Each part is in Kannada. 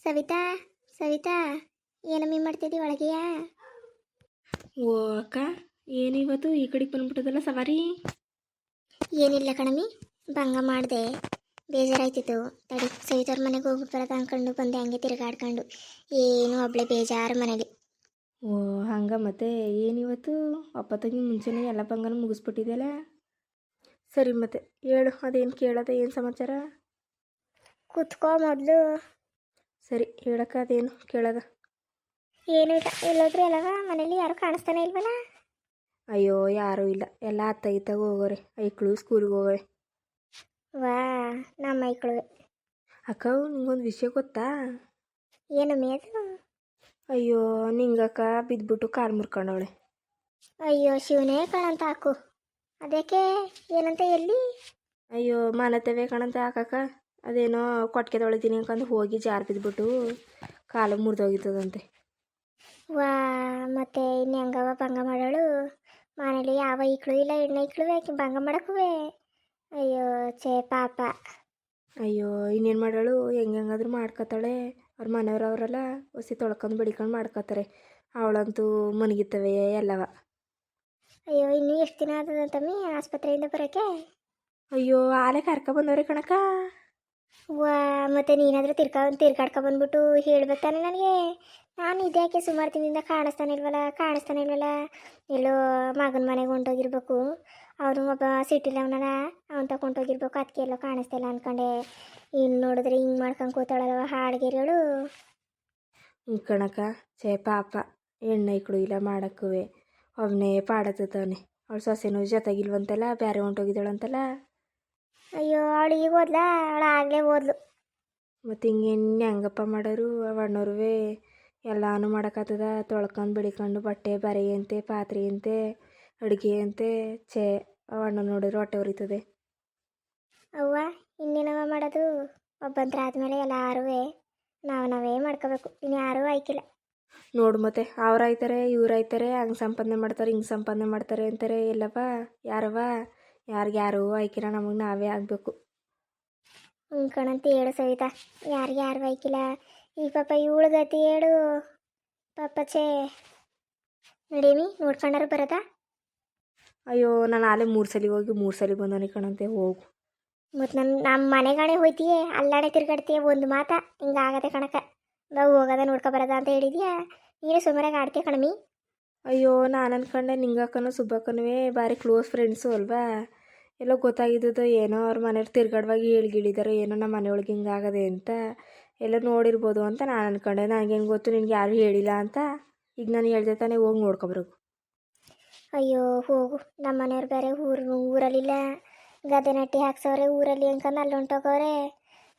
ಸವಿತಾ ಸವಿತಾ ಏನಮ್ಮಿ ಮಾಡ್ತಿದ್ದಿ ಒಳಗೆಯ? ಓ ಅಕ್ಕ ಏನಿವತ್ತು ಈ ಕಡೆಗೆ ಬಂದ್ಬಿಟ್ಟದಲ್ಲ ಸವಾರಿ? ಏನಿಲ್ಲ ಕಣಮ್ಮಿ ಭಂಗ ಮಾಡಿದೆ. ಬೇಜಾರಾಯ್ತಿತ್ತು. ತಡಿ ಸವಿತವ್ರ ಮನೆಗೆ ಹೋಗ್ಬಿಟ್ಟು ಬರೋದು ಅಂದ್ಕೊಂಡು ಬಂದೆ ಹಂಗೆ ತಿರುಗಾಡ್ಕೊಂಡು. ಏನು ಒಬ್ಳೆ ಬೇಜಾರು ಮನೇಲಿ. ಓ ಹಂಗ ಮತ್ತೆ? ಏನಿವತ್ತು ತಂಗಿ ಮುಂಚೆನೇ ಎಲ್ಲ ಬಂಗನ ಮುಗಿಸ್ಬಿಟ್ಟಿದೆಯಲ್ಲ? ಸರಿ ಮತ್ತೆ ಹೇಳು ಅದೇನು ಕೇಳೋದ ಏನು ಸಮಾಚಾರ? ಕುತ್ಕೋ ಮೊದಲು. ಸರಿ ಹೇಳಕ್ಕ ಅದೇನು? ಕೇಳದ. ಏನು ಇಲ್ಲ ಎಲ್ಲ ಅಲ್ಲವ ಮನೇಲಿ ಯಾರು ಕಾಣಿಸ್ತಾನೆ ಇಲ್ವಲ್ಲ? ಅಯ್ಯೋ ಯಾರೂ ಇಲ್ಲ. ಎಲ್ಲ ಅತ್ತ ಇತ್ತಾಗ ಹೋಗೋರೆ. ಐಕ್ಳು ಸ್ಕೂಲ್ಗೆ ಹೋಗೋರೆ. ವಾ ನಮ್ಮ ಐಕ್ಳು. ಅಕ್ಕ ನಿಂಗೊಂದು ವಿಷಯ ಗೊತ್ತಾ? ಏನು ಮೇದು ಅಯ್ಯೋ ನಿಂಗಕ್ಕ ಬಿದ್ದುಬಿಟ್ಟು ಕಾಲು ಮುರ್ಕೊಂಡವಳೆ. ಅಯ್ಯೋ ಶಿವನೇ ಕಣಂತ ಹಾಕು. ಅದಕ್ಕೆ ಏನಂತ ಎಲ್ಲಿ? ಅಯ್ಯೋ ಮಾನತವೇ ಕಣಂತ ಹಾಕಕ್ಕ. ಅದೇನೋ ಕೊಟ್ಟಿಗೆ ತೊಳಿತೀನಿ ಅನ್ಕೊಂಡು ಹೋಗಿ ಜಾರು ಬಿದ್ದುಬಿಟ್ಟು ಕಾಲು ಮುರಿದೋಗಿತ್ತದಂತೆ. ವಾ ಮತ್ತೆ ಇನ್ನು ಹೆಂಗವ ಭಂಗ ಮಾಡೋಳು? ಮನೇಲಿ ಯಾವ ಇಕ್ಕಳು ಇಲ್ಲ ಎಣ್ಣೆ ಇಕ್ಕಳು ಯಾಕೆ ಭಂಗ ಮಾಡಕ್ಕುವೆ ಅಯ್ಯೋ ಚೇ ಪಾಪ. ಅಯ್ಯೋ ಇನ್ನೇನು ಮಾಡೋಳು? ಹೆಂಗೆ ಹೆಂಗಾದ್ರೂ ಮಾಡ್ಕೊತಾಳೆ. ಅವ್ರ ಮನೆಯವ್ರು ಅವರೆಲ್ಲ ಹೊಸಿ ತೊಳ್ಕೊಂಡು ಬಡಿಕೊಂಡು ಮಾಡ್ಕೊತಾರೆ. ಅವಳಂತೂ ಮನಗಿತ್ತವೆ ಎಲ್ಲವ. ಅಯ್ಯೋ ಇನ್ನೂ ಎಷ್ಟು ದಿನ ಆದದಂತಮ್ಮಿ ಆಸ್ಪತ್ರೆಯಿಂದ ಬರೋಕೆ? ಅಯ್ಯೋ ಆಲೆ ಕರ್ಕೊಬಂದವ್ರೆ ಕಣಕ್ಕ. ವಾ, ಮತ್ತೆ ನೀನಾದರೂ ತಿರ್ಕ, ತಿರ್ಗಾಡ್ಕೊ ಬಂದ್ಬಿಟ್ಟು ಹೇಳ್ಬೇಕು ತಾನೆ ನನಗೆ. ನಾನು ಇದ್ಯಾಕೆ ಸುಮಾರು ದಿನದಿಂದ ಕಾಣಿಸ್ತಾನೆ ಇಲ್ವಲ್ಲ ಕಾಣಿಸ್ತಾನೆ ಇಲ್ವಲ್ಲ ಎಲ್ಲೋ ಮಗನ ಮನೆಗೆ ಹೊಂಟೋಗಿರ್ಬೇಕು. ಅವನು ಒಬ್ಬ ಸಿಟಿಲಿ ಅವನಲ್ಲ ಅವನು ತಗೊಂಡೋಗಿರ್ಬೇಕು ಅದಕ್ಕೆ ಎಲ್ಲೋ ಕಾಣಿಸ್ತಾ ಇಲ್ಲ ಅನ್ಕೊಂಡೆ. ಇನ್ನು ನೋಡಿದ್ರೆ ಹಿಂಗೆ ಮಾಡ್ಕೊಂಡು ಕೂತಾಳಲ್ವ ಹಾಡ್ಗೆರೆಗಳು ಕಣಕ, ಛೇ ಪಾಪ, ಎಣ್ಣೆ ಇಲ್ಲ ಮಾಡಕ್ಕುವೆ. ಅವನೇ ಪಾಡತ್ತವನೇ ಅವಳು ಸೊಸೆನೂ ಜೊತೆಗಿಲ್ವಂತಲ್ಲ ಬೇರೆ ಹೊಂಟೋಗಿದ್ದಾಳಂತಲ್ಲ? ಅಯ್ಯೋ ಅವಳು ಈಗ ಓದ್ಲಾ ಅವಳು ಆಗಲೇ ಓದ್ಲು ಮತ್ತು ಹಿಂಗೇನು ಹೆಂಗಪ್ಪ ಮಾಡೋರು ಅಣ್ಣವ್ರುವೆ ಎಲ್ಲಾನು ಮಾಡೋಕ್ಕಾಗ್ತದ ತೊಳ್ಕೊಂಡು ಬೆಳಿಕೊಂಡು ಬಟ್ಟೆ ಬರೆ ಅಂತೆ ಪಾತ್ರೆ ಅಂತೆ ಅಡುಗೆ ಅಂತೆ ಛೇ ಅಣ್ಣ ನೋಡಿದ್ರೆ ಹೊಟ್ಟೆ ಉರಿತದೆ. ಅವ್ವ ಇನ್ನೇನವ ಮಾಡೋದು? ಒಬ್ಬಂತರ ಆದಮೇಲೆ ಎಲ್ಲಾರು ನಾವು ನಾವೇ ಮಾಡ್ಕೋಬೇಕು ಇನ್ನು ಯಾರೂ ಆಯ್ಕಿಲ್ಲ. ನೋಡು ಮತ್ತೆ ಅವ್ರು ಆಯ್ತಾರೆ ಇವ್ರು ಆಯ್ತಾರೆ ಹಂಗೆ ಸಂಪಾದನೆ ಮಾಡ್ತಾರೆ ಹಿಂಗೆ ಸಂಪಾದನೆ ಮಾಡ್ತಾರೆ ಅಂತಾರೆ ಎಲ್ಲವ ಯಾರವ ಯಾರಿಗೆ ಯಾರು ಆಯ್ಕಿಲ್ಲ ನಮಗೆ ನಾವೇ ಆಗಬೇಕು. ಹ್ಞೂ ಕಣಂತ ಹೇಳು ಸವಿತಾ. ಯಾರಿಗೆ ಯಾರು ಆಯ್ಕಿಲ್ಲ ಈ ಪಾಪ ಇವಳು ಗತಿ ಹೇಳು. ಪಾಪ ಚೇ ನಡೀನಿ ನೋಡ್ಕೊಂಡಾರ ಬರೋದಾ? ಅಯ್ಯೋ ನಾನು ಅಲ್ಲೇ ಮೂರು ಸಲ ಹೋಗಿ ಮೂರು ಸಲ ಬಂದವನಿ ಕಣಂತೆ ಹೋಗು. ಮತ್ತು ನನ್ನ ನಮ್ಮ ಮನೆಗಾಣೆ ಹೋಯ್ತೀಯೇ? ಅಲ್ಲಾಡೆ ತಿರ್ಗಾಡ್ತೀಯ? ಒಂದು ಮಾತ ಆಗದೆ ಕಣಕ. ಬಾವು ಹೋಗದ ನೋಡ್ಕೊ ಬರೋದ ಅಂತ ಹೇಳಿದ್ಯಾ? ನೀನು ಸುಮಾರಾಗಿ ಆಡ್ತೀಯ ಕಣಮಿ? ಅಯ್ಯೋ ನಾನು ಅನ್ಕೊಂಡೆ ನಿಂಗಕ್ಕನೂ ಸುಬ್ಬಕ್ಕನೂ ಭಾರಿ ಕ್ಲೋಸ್ ಫ್ರೆಂಡ್ಸು ಅಲ್ವಾ? ಎಲ್ಲೋ ಗೊತ್ತಾಗಿದ್ದದೋ ಏನೋ ಅವ್ರ ಮನೆಯವ್ರು ತಿರ್ಗಾಡುವಾಗ ಹೇಳ್ಗಿಳಿದಾರೋ ಏನೋ ನಮ್ಮ ಮನೆಯೊಳಗೆ ಹಿಂಗಾಗದೆ ಅಂತ ಎಲ್ಲ ನೋಡಿರ್ಬೋದು ಅಂತ ನಾನು ಅನ್ಕೊಂಡೆ. ನನಗೇನು ಗೊತ್ತು ನಿನಗೆ ಯಾರು ಹೇಳಿಲ್ಲ ಅಂತ ಈಗ ನಾನು ಹೇಳ್ದೆ ತಾನೇ ಹೋಗಿ ನೋಡ್ಕೊಬರೋದು ಅಯ್ಯೋ ಹೋಗು. ನಮ್ಮ ಮನೆಯವ್ರು ಬೇರೆ ಊರು ಊರಲ್ಲಿಲ್ಲ. ಗದ್ದೆ ನಟ್ಟಿ ಹಾಕ್ಸವ್ರೆ ಊರಲ್ಲಿ ಅನ್ಕೊಂಡು ಅಲ್ಲಿ ಹೊಂಟೋಗವ್ರೆ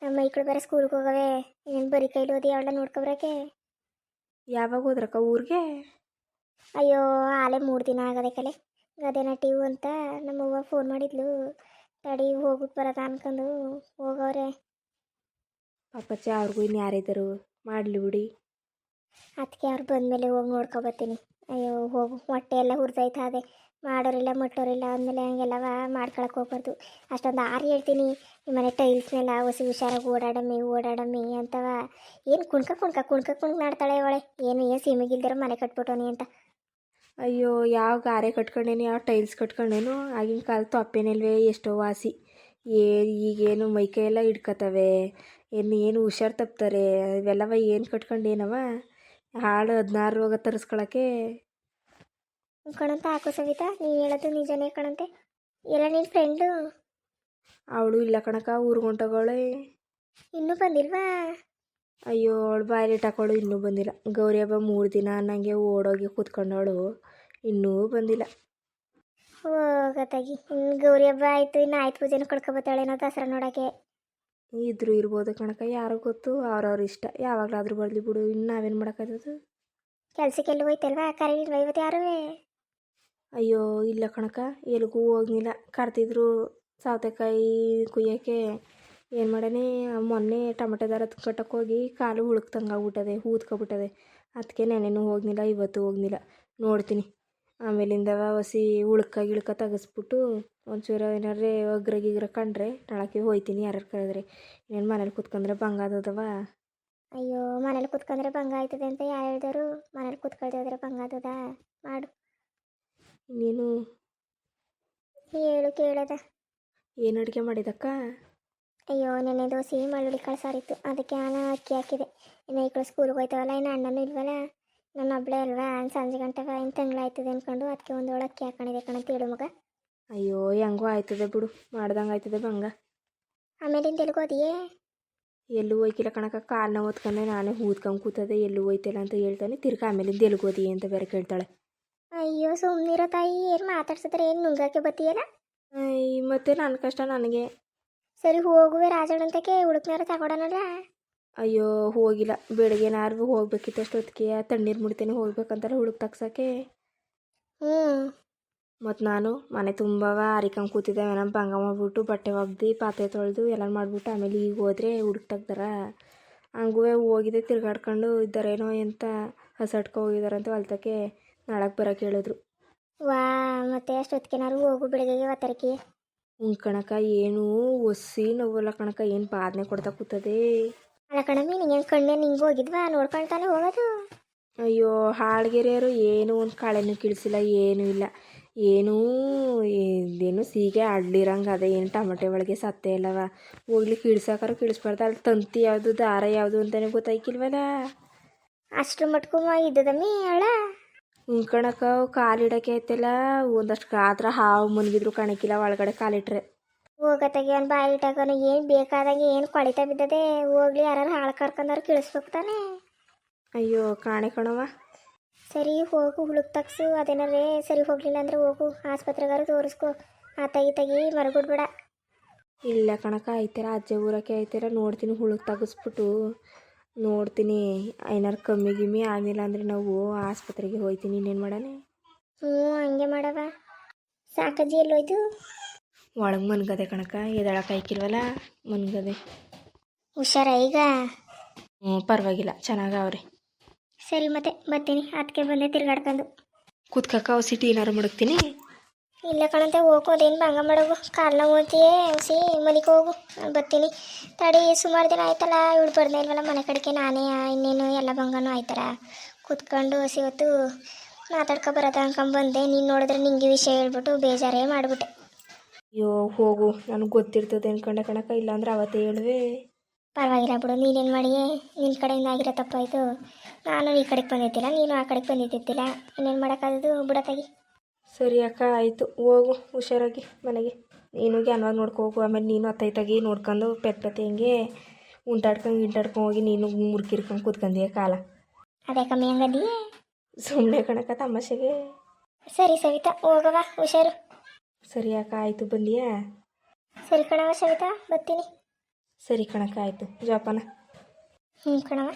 ನಮ್ಮ ಮೈಕ್ಳು ಬೇರೆ ಸ್ಕೂಲ್ಗೆ ಹೋಗವೆ ಏನು ಬರೀ ಕೈಲಿ ಓದಿ ಅವಳ ನೋಡ್ಕೊಬ್ರಕ್ಕೆ? ಯಾವಾಗ ಹೋದ್ರಕ್ಕ ಊರಿಗೆ? ಅಯ್ಯೋ ಆಲೆ ಮೂರು ದಿನ ಆಗದೆ ಕಲೆ. ಗದೆ ಟಿವ್ ಅಂತ ನಮ್ಮವ್ವ ಫೋನ್ ಮಾಡಿದ್ಲು. ತಡಿ ಹೋಗ್ಬಿಟ್ಟು ಬರೋದ ಅನ್ಕೊಂಡು ಹೋಗವ್ರೆ. ಪಾಪಚ್ಚ ಅವ್ರಿಗೂ ಇನ್ನು ಯಾರಿದ್ದರು ಮಾಡಲಿ ಬಿಡಿ. ಅದಕ್ಕೆ ಅವ್ರು ಬಂದಮೇಲೆ ಹೋಗಿ ನೋಡ್ಕೊಬತ್ತೀನಿ. ಅಯ್ಯೋ ಹೋಗು. ಹೊಟ್ಟೆ ಎಲ್ಲ ಹುರಿದೈತಾ ಅದೇ ಮಾಡೋರಿಲ್ಲ ಮೊಟ್ಟೋರಿಲ್ಲ ಅಂದಮೇಲೆ ಹಂಗೆಲ್ಲವ ಮಾಡ್ಕೊಳಕ್ಕೆ ಹೋಗ್ಬಾರ್ದು. ಅಷ್ಟೊಂದು ಆರು ಹೇಳ್ತೀನಿ. ನಿಮ್ಮನೆ ಟೈಲ್ಸ್ ಮೇಲೆ ಹೊಸಿ ಹುಷಾರಾಗಿ ಓಡಾಡಮ್ಮಿ ಓಡಾಡಮ್ಮಿ ಅಂತವ ಏನು ಕುಣ್ಕ ಕುಣ್ಕ ಕುಣ್ಕ ಕುಣ್ಕ ಮಾಡ್ತಾಳೆ ಅವಳೆ. ಏನು ಏನು ಸೀಮೆಗಿಲ್ದಿರೋ ಮನೆ ಕಟ್ಬಿಟ್ಟೋನಿ ಅಂತ. ಅಯ್ಯೋ ಯಾವ ಗಾರೆ ಕಟ್ಕೊಂಡೇನು ಯಾವ ಟೈಲ್ಸ್ ಕಟ್ಕೊಂಡೇನು ಆಗಿನ ಕಾಲ ತಪ್ಪೇನಿಲ್ವೇ ಎಷ್ಟೋ ವಾಸಿ. ಏ ಈಗೇನು ಮೈಕೈ ಎಲ್ಲ ಹಿಡ್ಕತ್ತವೆ ಏನು ಏನು ಹುಷಾರು ತಪ್ತಾರೆ. ಇವೆಲ್ಲವ ಏನು ಕಟ್ಕೊಂಡೇನವ? ಹಾಳು ಹದಿನಾರು ರೋಗ ತರಿಸ್ಕೊಳಕ್ಕೆ. ಕಣಂತ ಹಾಕು ಸವಿತಾ ನೀನು ಹೇಳೋದು ನಿಜನೇ ಕಣಂತೆ. ಎಲ್ಲ ನಿನ್ನ ಫ್ರೆಂಡು ಅವಳು ಇಲ್ಲ ಕಣಕ ಊರು ಹೊಂಟೋಗವಳೆ ಇನ್ನೂ ಬಂದಿಲ್ವಾ? ಅಯ್ಯೋ ಅವಳು ಬಾಯಲ್ಲಿ ಹಾಕೋಳು ಇನ್ನೂ ಬಂದಿಲ್ಲ. ಗೌರಿ ಹಬ್ಬ ಮೂರು ದಿನ ಅನ್ನಂಗೆ ಓಡೋಗಿ ಕೂತ್ಕೊಂಡವಳು. ಇನ್ನೂ ಬಂದಿಲ್ಲ. ಹೋಗತ್ತಾಗಿ ಇನ್ನು ಗೌರಿ ಹಬ್ಬ ಆಯಿತು ಇನ್ನು ಆಯ್ತು ಪೂಜೆನೂ ಕಳ್ಕೊಬತ್ತಾಳೇನೋ ದಸರಾ ನೋಡೋಕ್ಕೆ. ಇದ್ರು ಇರ್ಬೋದು ಕಣಕ ಯಾರು ಗೊತ್ತು? ಅವ್ರವ್ರ ಇಷ್ಟ. ಯಾವಾಗಲಾದ್ರೂ ಬರಲಿ ಬಿಡು ಇನ್ನು ನಾವೇನು ಮಾಡೋಕ್ಕಾಗ್ತದೆ ಕೆಲ್ಸಕ್ಕೆಲ್ಲ ಹೋಯ್ತಲ್ವಾ? ಕರೆ ಇವತ್ತು ಯಾರೂ? ಅಯ್ಯೋ ಇಲ್ಲ ಕಣಕ ಎಲ್ಲಿಗೂ ಹೋಗ್ಲಿಲ್ಲ. ಕರ್ತಿದ್ರು ಸೌತೆಕಾಯಿ ಕುಯ್ಯೋಕ್ಕೆ ಏನು ಮಾಡೇನಿ ಮೊನ್ನೆ ಟಮಟೆ ದಾರ ಕಟ್ಟಕ್ಕೆ ಹೋಗಿ ಕಾಲು ಹುಳುಕ್ತಂಗೆ ಆಗ್ಬಿಟ್ಟದೆ ಊದ್ಕೊಬಿಟ್ಟದೆ ಅದಕ್ಕೆ ನೆನೆನೂ ಹೋಗ್ನಿಲ್ಲ ಇವತ್ತು ಹೋಗ್ನಿಲ್ಲ. ನೋಡ್ತೀನಿ. ಆಮೇಲಿಂದ ವಸಿ ಉಳ್ಕ ಗಿಳ್ಕ ತೆಗೆಸ್ಬಿಟ್ಟು ಒಂಚೂರು ಏನಾರೇ ಒಗ್ರ ಗಿಗ್ರ ಕಂಡ್ರೆ ನಳಕ್ಕೆ ಹೋಯ್ತೀನಿ ಯಾರ್ಯಾರು ಕರೆದ್ರೆ ಏನು ಮನೇಲಿ ಕೂತ್ಕೊಂಡ್ರೆ ಬಂಗಾದದವ ಅಯ್ಯೋ ಮನೇಲಿ ಕುತ್ಕೊಂಡ್ರೆ ಭಂಗ ಆಯ್ತದೆ ಅಂತ ಯಾರು ಹೇಳಿದರು? ಮನೇಲಿ ಭಂಗ ಆತದ ಮಾಡು. ಇನ್ನೇನು? ಹೇಳು ಕೇಳದ. ಏನು ಅಡುಗೆ ಮಾಡಿದಕ್ಕ? ಅಯ್ಯೋ ನೆನೆ ದೋಸೆ ಮಳ್ಳುಳ್ಳಿ ಕಾಳು ಸಾರಿತ್ತು ಅದಕ್ಕೆ ನಾನು ಅಕ್ಕಿ ಹಾಕಿದೆ. ಇನ್ನು ಈ ಕಡೆ ಸ್ಕೂಲ್ಗೆ ಹೋಯ್ತವಲ್ಲ ಇನ್ನು ಅಣ್ಣನೂ ಇಲ್ವಲ್ಲ? ನನ್ನ ಒಬ್ಬಳೇ ಅಲ್ವಾ? ಸಂಜೆ ಗಂಟೆ ಇನ್ನು ತಿಂಗಳಾಯ್ತದೆ ಅಂದ್ಕೊಂಡು ಅದಕ್ಕೆ ಒಂದು ಒಳ ಅಕ್ಕಿ ಹಾಕೊಂಡಿದೆ ಕಣ ಹೇಳು ಮಗ. ಅಯ್ಯೋ ಹೆಂಗೋ ಆಯ್ತದೆ ಬಿಡು. ಮಾಡ್ದಂಗೆ ಆಯ್ತದೆ ಬಂಗ. ಆಮೇಲಿಂದ ಎಲ್ಲಿಗೆ ಹೋದಿಯೇ? ಎಲ್ಲೂ ಹೋಯ್ಕಿಲ್ಲ ಕಣಕ್ಕ. ಕಾಲನ್ನ ಓದ್ಕೊಂಡೆ ನಾನೇ ಊದ್ಕೊಂಡು ಕೂತದೆ ಎಲ್ಲೂ ಹೋಯ್ತಿಲ್ಲ ಅಂತ ಹೇಳ್ತಾನೆ. ತಿರ್ಗಾ ಆಮೇಲೆ ಎಲ್ಗೋದಿ ಅಂತ ಬೇರೆ ಕೇಳ್ತಾಳೆ. ಅಯ್ಯೋ ಸುಮ್ಮನಿರೋ ತಾಯಿ ಏನು ಮಾತಾಡ್ಸಿದ್ರೆ ಏನು ನುಂಗಕ್ಕೆ ಬತ್ತೀಯಲ್ಲ ಮತ್ತೆ ನನ್ನ ಕಷ್ಟ ನನಗೆ. ಸರಿ ಹೋಗುವೆ ರಾಜಣ್ಣಂತಕ್ಕೆ ಹುಡುಕ್ನಾರ ತಗೊಡೋಣಲ್ಲ ಅಯ್ಯೋ ಹೋಗಿಲ್ಲ. ಬೆಳಗ್ಗೆನಾರು ಹೋಗ್ಬೇಕಿತ್ತು ಅಷ್ಟೊತ್ತಿಗೆ. ತಣ್ಣೀರು ಮುಡಿತೇನೆ ಹೋಗ್ಬೇಕಂತಾರೆ ಹುಡುಕ್ ತಗ್ಸಕ್ಕೆ. ಹ್ಞೂ ಮತ್ತು ನಾನು ಮನೆ ತುಂಬ ಆರಿಕಂ ಕೂತಿದ್ದೆ ನಮ್ಮ ಭಂಗ ಮಾಡ್ಬಿಟ್ಟು ಬಟ್ಟೆ ಒಗ್ದು ಪಾತ್ರೆ ತೊಳೆದು ಎಲ್ಲ ಮಾಡಿಬಿಟ್ಟು ಆಮೇಲೆ ಈಗ ಹೋದ್ರೆ ಹುಡುಕ್ ತೆಗ್ದಾರ. ಹಂಗೂ ಹೋಗಿದ್ದೆ ತಿರ್ಗಾಡ್ಕೊಂಡು ಇದ್ದಾರೇನೋ ಅಂತ ಹಸಟ್ಕೊ ಹೋಗಿದಾರಂತ ಹೊಲ್ತಕ್ಕೆ ನಾಳಕ್ಕೆ ಬರೋಕೆ ಹೇಳಿದ್ರು. ವಾ ಮತ್ತೆ ಅಷ್ಟೊತ್ತಿಗೆನಾರು ಹೋಗು ಬೆಳಗ್ಗೆ ಒತ್ತರಕ್ಕೆ ಹ್ಞೂ ಕಣಕ ಏನು ಒಸಿ ನೋವಲ್ಲ ಕಣಕ ಏನು ಬಾಧನೆ ಕೊಡ್ತಾ ಕೂತದೆ? ಅಲ್ಲ ಕಣಮಿ ನಿಂಗೆ ಕಣ್ಣೆ ನಿಂಗೆ ಹೋಗಿದ್ವಾ? ನೋಡ್ಕೊಳ್ತಾನೆ ಹೋಗೋದು. ಅಯ್ಯೋ ಹಾಳ್ಗೆರೆಯರು ಏನು ಒಂದು ಕಳೆನೂ ಕಿಳಿಸಿಲ್ಲ ಏನೂ ಇಲ್ಲ. ಏನೂ ಇದೇನು ಸೀಗೆ ಅಡ್ಲಿರಂಗೆ ಅದೇ ಏನು ಟಮಟೆ ಒಳಗೆ ಸತ್ತೆ ಇಲ್ಲವ? ಹೋಗ್ಲಿ ಕೀಳ್ಸಾಕಾರ ಕಿಳಿಸ್ಬಾರ್ದು. ಅಲ್ಲಿ ತಂತಿ ಯಾವುದು ದಾರ ಯಾವುದು ಅಂತಲೇ ಗೊತ್ತಾಯ್ಕಿಲ್ವಲ್ಲ? ಅಷ್ಟು ಮಟ್ಕು ಇದ್ದದಮ್ಮಿ ಅಳ. ಹ್ಞೂ ಕಣಕ ಕಾಲಿಡಕ್ಕೆ ಐತಿಲ್ಲ. ಒಂದಷ್ಟು ಗಾತ್ರ ಹಾವು ಮುನ್ಗಿದ್ರು ಕಣಕ್ಕಿಲ್ಲ ಒಳಗಡೆ ಕಾಲಿಟ್ರೆ ಹೋಗತ್ತಾಗೆ ಅವ್ನು ಬಾಯಿ ಇಟ್ಟಾಗನು ಏನು ಬೇಕಾದಾಗ ಏನು ಕೊಳಿತಾ ಬಿದ್ದದೆ. ಹೋಗ್ಲಿ ಯಾರು ಹಾಳು ಕರ್ಕೊಂಡವ್ರು ಕಿಳಿಸ್ಬೇಕು ತಾನೆ. ಅಯ್ಯೋ ಕಾಣೆ ಕಣವ ಸರಿ ಹೋಗು ಹುಳುಕ್ ತಗ್ಸು. ಅದೇನಾರೇ ಸರಿ ಹೋಗ್ಲಿಲ್ಲ ಅಂದ್ರೆ ಹೋಗು. ಆಸ್ಪತ್ರೆಗಾರು ತೋರಿಸ್ಕೊ. ಆ ತಗಿ ತಗಿ ಮರಗುಡ್ಬೇಡ. ಇಲ್ಲ ಕಣಕ ಐತಿರ ಅಜ್ಜೆ ಊರಕ್ಕೆ ಐತಿರ ನೋಡ್ತೀನಿ ಹುಳುಕ್ ತೆಗಿಸ್ಬಿಟ್ಟು. ನೋಡ್ತೀನಿ. ಏನಾರು ಕಮ್ಮಿ ಗಿಮ್ಮಿ ಆಗಿಲ್ಲ ಅಂದ್ರೆ ನಾವು ಆಸ್ಪತ್ರೆಗೆ ಹೋಗ್ತೀನಿ ಇನ್ನೇನು ಮಾಡೋಣ? ಹ್ಞೂ ಹಂಗೆ ಮಾಡವ ಸಾಕಜ್ಜಿ ಎಲ್ಲೋಯ್ತು ಒಳಗೆ ಮನ್ಗದೆ ಕಣಕ ಎದಳಕ್ಕೆ ಐಕಿಲ್ವಲ್ಲ ಮನ್ಗದೆ. ಹುಷಾರ ಈಗ? ಹ್ಞೂ ಪರವಾಗಿಲ್ಲ. ಚೆನ್ನಾಗವ್ರೆ ಸರಿ ಮತ್ತೆ ಬರ್ತೀನಿ. ಅದಕ್ಕೆ ಬಂದೆ ತಿರ್ಗಾಡ್ಕೊಂಡು. ಕುತ್ಕಕ್ಕ ಔಸಿ ಟೀ ಏನಾರು ಮಡಗ್ತೀನಿ? ಇಲ್ಲ ಕಣಂತೆ ಹೋಗೋದೇನು ಭಂಗ ಮಾಡೋಗು? ಕಾಲನ್ನ ಓದ್ತೀಯೇ ಸಿ ಮನೆಗೆ ಹೋಗು ನಾನು ಬರ್ತೀನಿ. ತಡಿ ಸುಮಾರು ದಿನ ಆಯ್ತಲ್ಲ ಇವಳು ಬರ್ದೇ ಇಲ್ವಲ್ಲ ಮನೆ ಕಡೆಗೆ ನಾನೇ ಇನ್ನೇನು ಎಲ್ಲ ಭಂಗನೂ ಆಯ್ತಾರ ಕುತ್ಕೊಂಡು ಹಸಿ ಹೊತ್ತು ಮಾತಾಡ್ಕೊ ಬರೋದ ಅನ್ಕೊಂಡ್ ಬಂದೆ. ನೀನು ನೋಡಿದ್ರೆ ನಿಂಗೆ ವಿಷಯ ಹೇಳ್ಬಿಟ್ಟು ಬೇಜಾರೇ ಮಾಡಿಬಿಟ್ಟೆ. ಅಯ್ಯೋ ಹೋಗು. ನನಗೆ ಗೊತ್ತಿರ್ತದೆ ಅನ್ಕೊಂಡೆ ಕಣಕ ಇಲ್ಲಾಂದ್ರೆ ಅವತ್ತೇ ಹೇಳುವೆ. ಪರವಾಗಿಲ್ಲ ಬಿಡು ನೀನೇನು ಮಾಡಿಯೇ? ನಿನ್ನ ಕಡೆಯಿಂದ ಆಗಿರೋ ತಪ್ಪಾಯಿತು. ನಾನು ಈ ಕಡೆಗೆ ಬಂದಿದ್ದಿಲ್ಲ ನೀನು ಆ ಕಡೆಗೆ ಬಂದಿದ್ದಿಲ್ಲ ಇನ್ನೇನು ಮಾಡೋಕ್ಕಾಗದು ಬಿಡತ್ತಾಗಿ ಸರಿ ಅಕ್ಕ ಆಯಿತು. ಹೋಗು ಹುಷಾರಾಗಿ ಮನೆಗೆ. ನೀನು ಅನ್ವಾಗ ನೋಡ್ಕೊ ಹೋಗು. ಆಮೇಲೆ ನೀನು ಅತ್ತೈತಾಗಿ ನೋಡ್ಕೊಂಡು ಪೆತ್ ಪೆತ್ ಹೆಂಗೆ ಉಂಟಾಡ್ಕೊಂಡು ಗಿಂಟಾಡ್ಕೊಂಡು ಹೋಗಿ ನೀನು ಮುರ್ಕಿರ್ಕೊಂಡು ಕೂತ್ಕೊಂಡೀಯ ಕಾಲ. ಅದೇ ಕಮ್ಮಿ ಹಂಗದಿ? ಸುಮ್ಮನೆ ಕಣಕ ತಮಾಷೆಗೆ. ಸರಿ ಸವಿತಾ ಹೋಗವ ಹುಷಾರು. ಸರಿ ಅಕ್ಕ ಆಯಿತು ಬಂದಿಯಾ? ಸರಿ ಕಣವ ಸವಿತಾ ಬರ್ತೀನಿ. ಸರಿ ಕಣಕ ಆಯಿತು. ಜೋಪಾನ. ಹ್ಞೂ ಕಣವ